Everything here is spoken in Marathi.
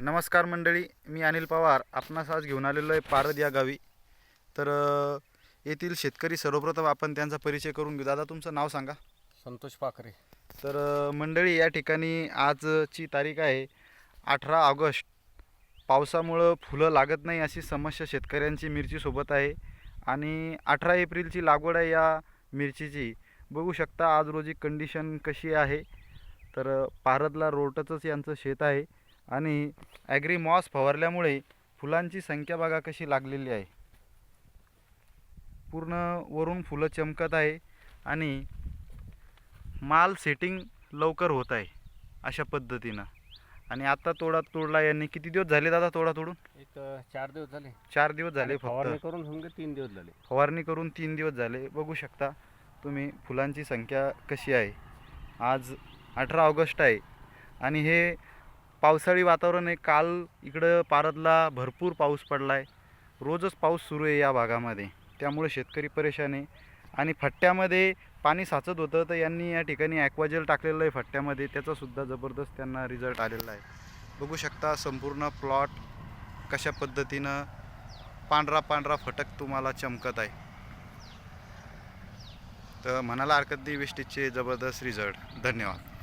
नमस्कार मंडळी मी अनिल पवार. आपणास आज घेऊन आलेलो आहे पारद या गावी. तर येथील शेतकरी सर्वप्रथम आपण त्यांचा परिचय करून घेऊ. दादा तुमचं नाव सांगा. संतोष पाखरे. तर मंडळी या ठिकाणी आजची तारीख आहे अठरा ऑगस्ट. पावसामुळं फुलं लागत नाही अशी समस्या शेतकऱ्यांची मिरचीसोबत आहे. आणि अठरा एप्रिलची लागवड आहे या मिरचीची. बघू शकता आज रोजी कंडिशन कशी आहे. तर पारदला रोटचंच यांचं शेत आहे. आणि ॲग्री मॉस फवारल्यामुळे फुलांची संख्या बघा कशी लागलेली आहे. पूर्ण वरून फुलं चमकत आहे आणि माल सेटिंग लवकर होत आहे अशा पद्धतीनं. आणि आता तोडा तोडला यांनी. किती दिवस झाले दादा तोडा तोडून? एक चार दिवस झाले. चार दिवस झाले फवारणी करून समजा तीन दिवस झाले. फवारणी करून तीन दिवस झाले. बघू शकता तुम्ही फुलांची संख्या कशी आहे. आज अठरा ऑगस्ट आहे आणि हे पावसाळी वातावरण आहे. काल इकडं पारदला भरपूर पाऊस पडला आहे रोजच पाऊस सुरू आहे या भागामध्ये. त्यामुळे शेतकरी परेशान आहे. आणि फट्ट्यामध्ये पाणी साचत होतं तर यांनी या ठिकाणी ॲक्वाजेल टाकलेलं आहे फट्ट्यामध्ये. त्याचासुद्धा जबरदस्त त्यांना रिझल्ट आलेला आहे. बघू शकता संपूर्ण प्लॉट कशा पद्धतीनं पांढरा पांढरा फटक तुम्हाला चमकत आहे. तर म्हणाला हरकत नाही वेस्टेजचे जबरदस्त रिझल्ट धन्यवाद.